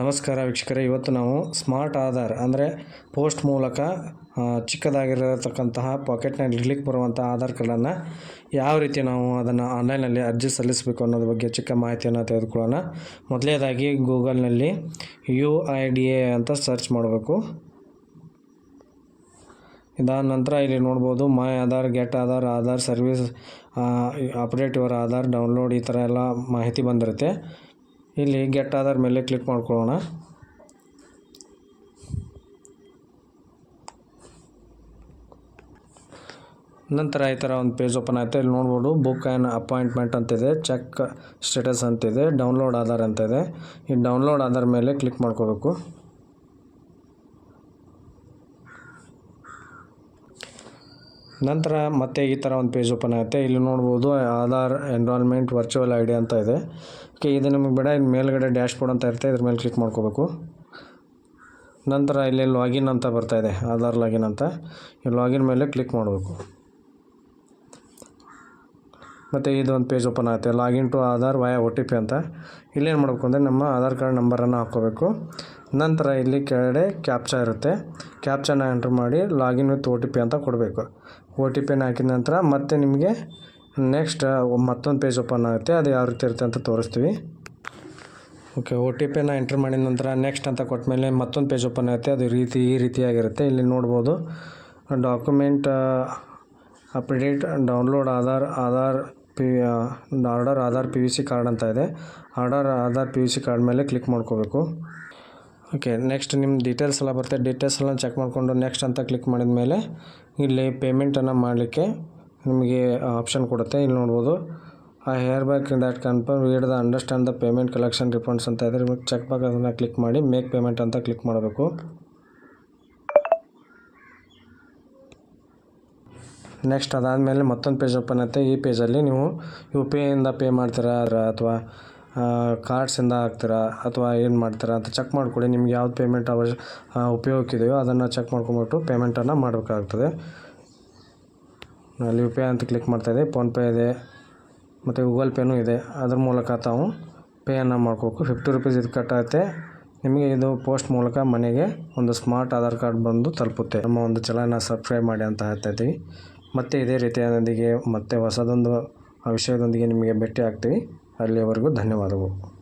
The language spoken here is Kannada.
ನಮಸ್ಕಾರ ವೀಕ್ಷಕರೇ, ಇವತ್ತು ನಾವು ಸ್ಮಾರ್ಟ್ ಆಧಾರ್ ಅಂದರೆ ಪೋಸ್ಟ್ ಮೂಲಕ ಚಿಕ್ಕದಾಗಿರತಕ್ಕಂತಹ ಪಾಕೆಟ್ನಲ್ಲಿ ಇಡ್ಲಿಕ್ಕೆ ಬರುವಂಥ ಆಧಾರ್ ಕಾರ್ಡನ್ನು ಯಾವ ರೀತಿ ನಾವು ಅದನ್ನು ಆನ್ಲೈನಲ್ಲಿ ಅರ್ಜಿ ಸಲ್ಲಿಸಬೇಕು ಅನ್ನೋದ್ರ ಬಗ್ಗೆ ಚಿಕ್ಕ ಮಾಹಿತಿಯನ್ನು ತೆಗೆದುಕೊಳ್ಳೋಣ. ಮೊದಲನೇದಾಗಿ ಗೂಗಲ್ನಲ್ಲಿ ಯು ಐ ಡಿ ಎ ಅಂತ ಸರ್ಚ್ ಮಾಡಬೇಕು. ಇದಾದ ನಂತರ ಇಲ್ಲಿ ನೋಡ್ಬೋದು, my Aadhaar, get Aadhaar Aadhaar service update your Aadhaar, download ಈ ಥರ ಎಲ್ಲ ಮಾಹಿತಿ ಬಂದಿರುತ್ತೆ. ಇಲ್ಲಿ ಗೆಟ್ ಆಧಾರ್ ಮೇಲೆ ಕ್ಲಿಕ್ ಮಾಡ್ಕೊಳ್ಳೋಣ. ನಂತರ ಈ ಥರ ಒಂದು ಪೇಜ್ ಓಪನ್ ಆಯಿತು. ಇಲ್ಲಿ ನೋಡ್ಬೋದು ಬುಕ್ ಆ್ಯಂಡ್ ಅಪಾಯಿಂಟ್ಮೆಂಟ್ ಅಂತಿದೆ ಚೆಕ್ ಸ್ಟೇಟಸ್ ಅಂತಿದೆ ಡೌನ್ಲೋಡ್ ಆಧಾರ್ ಅಂತ ಇದೆ ಈ ಡೌನ್ಲೋಡ್ ಆಧಾರ್ ಮೇಲೆ ಕ್ಲಿಕ್ ಮಾಡ್ಕೋಬೇಕು. ನಂತರ ಮತ್ತೆ ಈ ಥರ ಒಂದು ಪೇಜ್ ಓಪನ್ ಆಗುತ್ತೆ. ಇಲ್ಲಿ ನೋಡ್ಬೋದು, ಆಧಾರ್ ಎನ್ರೋಲ್ಮೆಂಟ್ ವರ್ಚುವಲ್ ಐ ಅಂತ ಇದೆ. ಓಕೆ ಇದು ನಿಮಗೆ ಬೇಡ ಇಲ್ಲಿ ಮೇಲ್ಗಡೆ ಡ್ಯಾಶ್ ಬೋರ್ಡ್ ಅಂತ ಇರುತ್ತೆ, ಇದ್ರ ಮೇಲೆ ಕ್ಲಿಕ್ ಮಾಡ್ಕೋಬೇಕು. ನಂತರ ಇಲ್ಲಿ ಲಾಗಿನ್ ಅಂತ ಬರ್ತಾ ಇದೆ, ಆಧಾರ್ ಲಾಗಿನ್ ಅಂತ. ಈ ಲಾಗಿನ್ ಮೇಲೆ ಕ್ಲಿಕ್ ಮಾಡಬೇಕು. ಮತ್ತು ಇದು ಒಂದು ಪೇಜ್ ಓಪನ್ ಆಗುತ್ತೆ. Login to Aadhaar via O T P ಅಂತ. ಇಲ್ಲೇನು ಮಾಡಬೇಕು ಅಂದರೆ ನಮ್ಮ ಆಧಾರ್ ಕಾರ್ಡ್ ನಂಬರನ್ನು ಹಾಕ್ಕೋಬೇಕು. ನಂತರ ಇಲ್ಲಿ ಕೆಳಗಡೆ ಕ್ಯಾಪ್ಚಾ ಇರುತ್ತೆ. ಕ್ಯಾಪ್ಚಾನ ಎಂಟ್ರ್ ಮಾಡಿ login with O T P ಅಂತ ಕೊಡಬೇಕು. ಒ ಟಿ ಪಿನ ಹಾಕಿದ ನಂತರ ಮತ್ತೆ ನಿಮಗೆ ನೆಕ್ಸ್ಟ್ ಮತ್ತೊಂದು ಪೇಜ್ ಓಪನ್ ಆಗುತ್ತೆ. ಅದು ಯಾವ ರೀತಿ ಇರುತ್ತೆ ಅಂತ ತೋರಿಸ್ತೀವಿ. ಓಕೆ ಒ ಟಿ ಪಿನ ಎಂಟ್ರ್ ಮಾಡಿದ ನಂತರ ನೆಕ್ಸ್ಟ್ ಅಂತ ಕೊಟ್ಟ ಮೇಲೆ ಮತ್ತೊಂದು ಪೇಜ್ ಓಪನ್ ಆಗುತ್ತೆ. ಅದು ರೀತಿ, ಈ ರೀತಿಯಾಗಿರುತ್ತೆ. ಇಲ್ಲಿ ನೋಡ್ಬೋದು. Document update download Aadhaar Aadhaar P order Aadhaar P V C card ಅಂತ ಇದೆ. Order Aadhaar P V C card ಮೇಲೆ ಕ್ಲಿಕ್ ಮಾಡ್ಕೋಬೇಕು. ಓಕೆ ನೆಕ್ಸ್ಟ್ ನಿಮ್ಮ ಡೀಟೇಲ್ಸ್ ಎಲ್ಲ ಬರುತ್ತೆ. ಡೀಟೇಲ್ಸ್ ಎಲ್ಲ ಚೆಕ್ ಮಾಡಿಕೊಂಡು ನೆಕ್ಸ್ಟ್ ಅಂತ ಕ್ಲಿಕ್ ಮಾಡಿದ ಮೇಲೆ ಇಲ್ಲಿ ಪೇಮೆಂಟನ್ನು ಮಾಡಲಿಕ್ಕೆ ನಿಮಗೆ ಆಪ್ಷನ್ ಕೊಡುತ್ತೆ. ಇಲ್ಲಿ ನೋಡ್ಬೋದು. I hereby that confirm we the understand the payment collection refunds ಅಂತ ಇದ್ರೆ ನಿಮಗೆ ಚೆಕ್ ಬಾಕ್ ಅದನ್ನು ಕ್ಲಿಕ್ ಮಾಡಿ ಮೇಕ್ ಪೇಮೆಂಟ್ ಅಂತ ಕ್ಲಿಕ್ ಮಾಡಬೇಕು. ನೆಕ್ಸ್ಟ್ ಅದಾದಮೇಲೆ ಮತ್ತೊಂದು ಪೇಜ್ ಓಪನ್ ಆಗುತ್ತೆ. ಈ ಪೇಜಲ್ಲಿ ನೀವು ಯು ಪಿ ಐಯಿಂದ ಪೇ ಮಾಡ್ತೀರಾ ಅಥವಾ ಕಾರ್ಡ್ಸಿಂದ ಹಾಕ್ತೀರಾ ಅಥವಾ ಏನು ಮಾಡ್ತೀರಾ ಅಂತ ಚೆಕ್ ಮಾಡಿಕೊಡಿ ನಿಮ್ಗೆ ಯಾವ್ದು ಪೇಮೆಂಟ್ ಅವಶ್ಯ ಉಪಯೋಗಕ್ಕಿದೆಯೋ ಅದನ್ನು ಚೆಕ್ ಮಾಡ್ಕೊಂಬಿಟ್ಟು ಪೇಮೆಂಟನ್ನು ಮಾಡಬೇಕಾಗ್ತದೆ. ಅಲ್ಲಿ ಯು ಪಿ ಐ ಅಂತ ಕ್ಲಿಕ್ ಮಾಡ್ತಾಯಿದೆ ಫೋನ್ಪೇ ಇದೆ. ಮತ್ತು ಗೂಗಲ್ ಪೇನೂ ಇದೆ. ಅದ್ರ ಮೂಲಕ ತಾವು ಪೇಯನ್ನು ಮಾಡ್ಕೋಬೇಕು. ಫಿಫ್ಟಿ ರುಪೀಸ್ ಇದು ಕಟ್ಟಾಗುತ್ತೆ ನಿಮಗೆ ಇದು ಪೋಸ್ಟ್ ಮೂಲಕ ಮನೆಗೆ ಒಂದು ಸ್ಮಾರ್ಟ್ ಆಧಾರ್ ಕಾರ್ಡ್ ಬಂದು ತಲುಪುತ್ತೆ. ನಮ್ಮ ಒಂದು ಚಲನ ಸಬ್ಸ್ಕ್ರೈಬ್ ಮಾಡಿ ಅಂತ ಹೇಳ್ತಾ ಇದ್ದೀವಿ. ಮತ್ತೆ ಇದೇ ರೀತಿಯಾದೊಂದಿಗೆ ಮತ್ತೆ ಹೊಸದೊಂದು ವಿಷಯದೊಂದಿಗೆ ನಿಮಗೆ ಭೇಟಿ ಆಗ್ತೀವಿ. ಅಲ್ಲಿಯವರೆಗೂ ಧನ್ಯವಾದಗಳು.